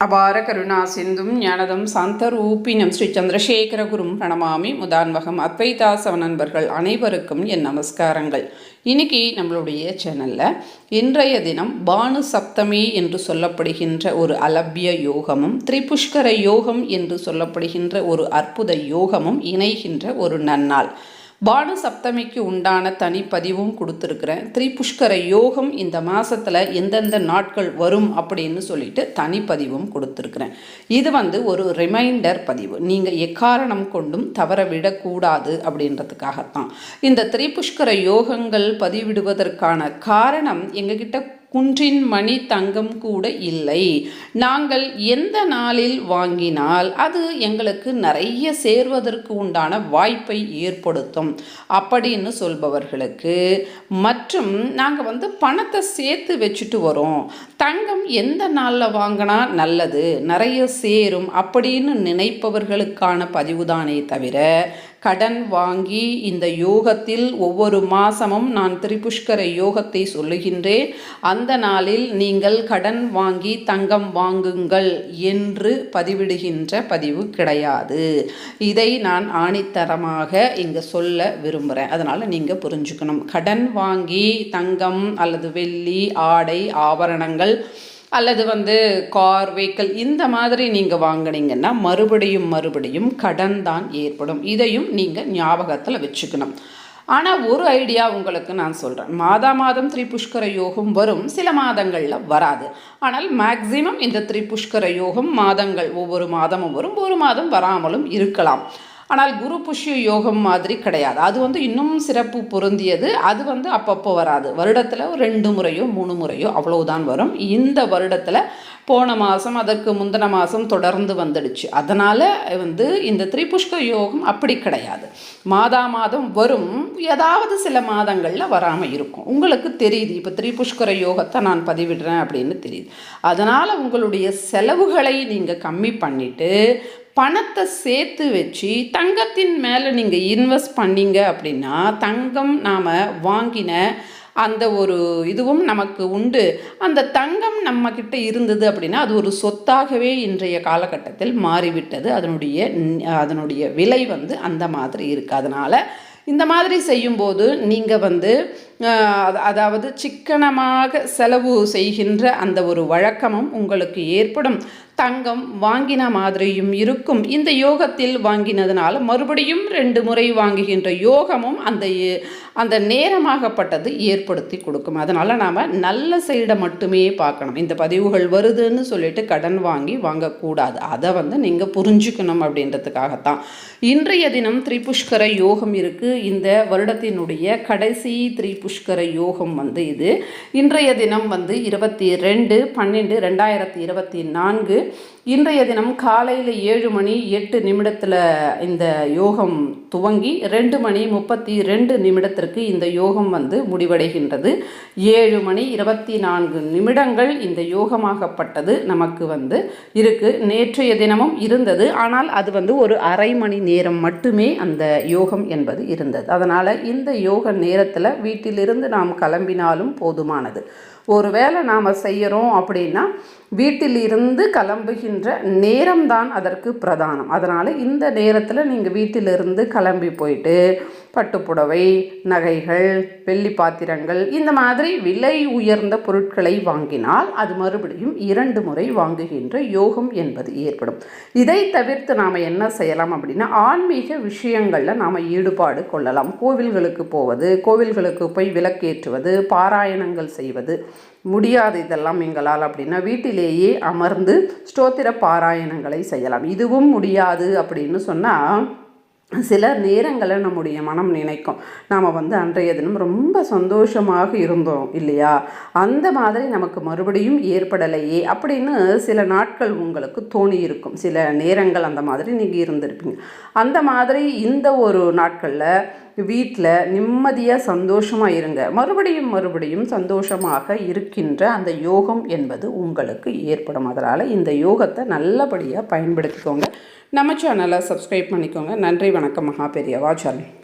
அபார கருணா சிந்தும் ஞானதம் சாந்தரூபினம் ஸ்ரீ சந்திரசேகரகுரும் பிரணமாமி. முதான்வகம் அத்வைதாசவ நண்பர்கள் அனைவருக்கும் என் நமஸ்காரங்கள். இன்னைக்கு நம்மளுடைய சேனலில் இன்றைய தினம் பானு சப்தமி என்று சொல்லப்படுகின்ற ஒரு அலபிய யோகமும் திரிபுஷ்கர யோகம் என்று சொல்லப்படுகின்ற ஒரு அற்புத யோகமும் இணைகின்ற ஒரு நன்னாள். பானு சப்தமிக்கு உண்டான தனிப்பதிவும் கொடுத்துருக்குறேன். திரிபுஷ்கர யோகம் இந்த மாதத்தில் எந்தெந்த நாட்கள் வரும் அப்படின்னு சொல்லிட்டு தனிப்பதிவும் கொடுத்துருக்குறேன். இது வந்து ஒரு ரிமைண்டர் பதிவு. நீங்கள் எக்காரணம் கொண்டும் தவற விடக்கூடாது அப்படின்றதுக்காகத்தான். இந்த திரிபுஷ்கர யோகங்கள் பதிவிடுவதற்கான காரணம் எங்ககிட்ட குன்றின் மணி தங்கம் கூட இல்லை. நாங்கள் எந்த நாளில் வாங்கினால் அது எங்களுக்கு நிறைய சேர்வதற்கு உண்டான வாய்ப்பை ஏற்படுத்தும். அப்படின்னு சொல்பவர்களுக்கு மற்றும் நாங்கள் வந்து பணத்தை சேர்த்து வச்சுட்டு வரோம். தங்கம் எந்த நாளில் வாங்கினா நல்லது? நிறைய சேரும் அப்படின்னு நினைப்பவர்களுக்கான பதிவுதானே தவிர கடன் வாங்கி இந்த யோகத்தில் ஒவ்வொரு மாதமும் நான் திரிபுஷ்கர யோகத்தை சொல்லுகின்றேன். அந்த நாளில் நீங்கள் கடன் வாங்கி தங்கம் வாங்குங்கள் என்று பதிவிடுகின்ற பதிவு கிடையாது. இதை நான் ஆணித்தரமாக இங்கே சொல்ல விரும்புகிறேன் அதனால் நீங்கள் புரிஞ்சுக்கணும். கடன் வாங்கி தங்கம் அல்லது வெள்ளி ஆடை ஆபரணங்கள் அல்லது வந்து கார் வெஹிக்கிள் இந்த மாதிரி நீங்கள் வாங்கினீங்கன்னா மறுபடியும் மறுபடியும் கடன் தான் ஏற்படும். இதையும் நீங்கள் ஞாபகத்தில் வச்சுக்கணும். ஆனால் ஒரு ஐடியா உங்களுக்கு நான் சொல்கிறேன் மாதா மாதம் திரிபுஷ்கர யோகம் வரும். சில மாதங்களில் வராது. ஆனால் மேக்சிமம் இந்த திரிபுஷ்கர யோகம் மாதங்கள் ஒவ்வொரு மாதமும் வரும். ஒரு மாதம் வராமலும் இருக்கலாம். ஆனால் குரு புஷ்ய யோகம் மாதிரி கிடையாது. அது வந்து இன்னும் சிறப்பு பொருந்தியது. அது வந்து அப்பப்போ வராது. வருடத்தில் ரெண்டு முறையோ மூணு முறையோ அவ்வளவுதான் வரும். இந்த வருடத்தில் போன மாதம் அதற்கு முந்தின மாதம் தொடர்ந்து வந்துடுச்சு. அதனால் வந்து இந்த திரிபுஷ்க யோகம் அப்படி கிடையாது. மாதா மாதம் வரும். ஏதாவது சில மாதங்களில் வராமல் இருக்கும். உங்களுக்கு தெரியுது. இப்போ திரிபுஷ்கர யோகத்தை நான் பதிவிடுறேன் அப்படின்னு தெரியுது. அதனால் உங்களுடைய செலவுகளை நீங்கள் கம்மி பண்ணிவிட்டு பணத்தை சேர்த்து வச்சு தங்கத்தின் மேலே நீங்கள் இன்வெஸ்ட் பண்ணீங்க அப்படின்னா தங்கம் நாம் வாங்கின அந்த ஒரு இதுவும் நமக்கு உண்டு. அந்த தங்கம் நம்மக்கிட்ட இருந்தது அப்படின்னா அது ஒரு சொத்தாகவே இன்றைய காலகட்டத்தில் மாறிவிட்டது. அதனுடைய அதனுடைய விலை வந்து அந்த மாதிரி இருக்குது அதனால் இந்த மாதிரி செய்யும்போது நீங்கள் வந்து அதாவது சிக்கனமாக செலவு செய்கின்ற அந்த ஒரு வழக்கமும் உங்களுக்கு ஏற்படும். தங்கம் வாங்கின மாதிரியும் இருக்கும். இந்த யோகத்தில் வாங்கினதுனால மறுபடியும் ரெண்டு முறை வாங்குகின்ற யோகமும் அந்த அந்த நேரமாகப்பட்டது ஏற்படுத்தி கொடுக்கும். அதனால் நாம் நல்ல சைடை மட்டுமே பார்க்கணும். இந்த பதிவுகள் வருதுன்னு சொல்லிட்டு கடன் வாங்கி வாங்கக்கூடாது. அதை வந்து நீங்கள் புரிஞ்சுக்கணும் அப்படின்றதுக்காகத்தான். இன்றைய தினம் திரிபுஷ்கர யோகம் இருக்குது இந்த வருடத்தினுடைய கடைசி புஷ்கர யோகம் வந்து இது. இன்றைய தினம் வந்து இருபத்தி ரெண்டு பன்னெண்டு ரெண்டாயிரத்தி இருபத்தி நான்கு இன்றைய தினம் காலையில் ஏழு மணி எட்டு நிமிடத்தில் இந்த யோகம் துவங்கி ரெண்டு மணி முப்பத்தி ரெண்டு நிமிடத்திற்கு இந்த யோகம் வந்து முடிவடைகின்றது. ஏழு மணி இருபத்தி நான்கு நிமிடங்கள் இந்த யோகமாகப்பட்டது நமக்கு வந்து இருக்குது நேற்றைய தினமும் இருந்தது. ஆனால் அது வந்து ஒரு அரை மணி நேரம் மட்டுமே அந்த யோகம் என்பது இருந்தது. அதனால் இந்த யோக நேரத்தில் வீட்டில் வீட்டிலிருந்து நாம் கிளம்பினாலும் போதுமானது. ஒரு வேளை நாம் செய்கிறோம் அப்படின்னா வீட்டிலிருந்து கிளம்புகின்ற நேரம்தான் அதற்கு பிரதானம். அதனால் இந்த நேரத்தில் நீங்கள் வீட்டிலிருந்து கிளம்பி போயிட்டு பட்டுப்புடவை நகைகள் வெள்ளி பாத்திரங்கள் இந்த மாதிரி விலை உயர்ந்த பொருட்களை வாங்கினால் அது மறுபடியும் இரண்டு முறை வாங்குகின்ற யோகம் என்பது ஏற்படும். இதை தவிர்த்து நாம் என்ன செய்யலாம் அப்படின்னா ஆன்மீக விஷயங்களில் நாம் ஈடுபாடு கொள்ளலாம். கோவில்களுக்கு போவது கோவில்களுக்கு போய் விளக்கேற்றுவது பாராயணங்கள் செய்வது முடியாது இதெல்லாம் எங்களால் அப்படின்னா வீட்டிலேயே அமர்ந்து ஸ்தோத்திர பாராயணங்களை செய்யலாம். இதுவும் முடியாது அப்படின்னு சொன்னால் சில நேரங்களில் நம்முடைய மனம் நினைக்கும். நாம் வந்து அன்றைய தினம் ரொம்ப சந்தோஷமாக இருந்தோம் இல்லையா? அந்த மாதிரி நமக்கு மறுபடியும் ஏற்படலையே அப்படின்னு சில நாட்கள் உங்களுக்கு தோணி இருக்கும் சில நேரங்கள் அந்த மாதிரி நீங்கள் இருந்திருப்பீங்க. அந்த மாதிரி இந்த ஒரு நாட்களில் வீட்டில் நிம்மதியாக சந்தோஷமாக இருங்க. மறுபடியும் மறுபடியும் சந்தோஷமாக இருக்கின்ற அந்த யோகம் என்பது உங்களுக்கு ஏற்படும். அதனால் இந்த யோகத்தை நல்லபடியாக பயன்படுத்திக்கோங்க. நம்ம சேனலை சப்ஸ்கிரைப் பண்ணிக்கோங்க. நன்றி வணக்கம் மகா பெரியவா. சரண்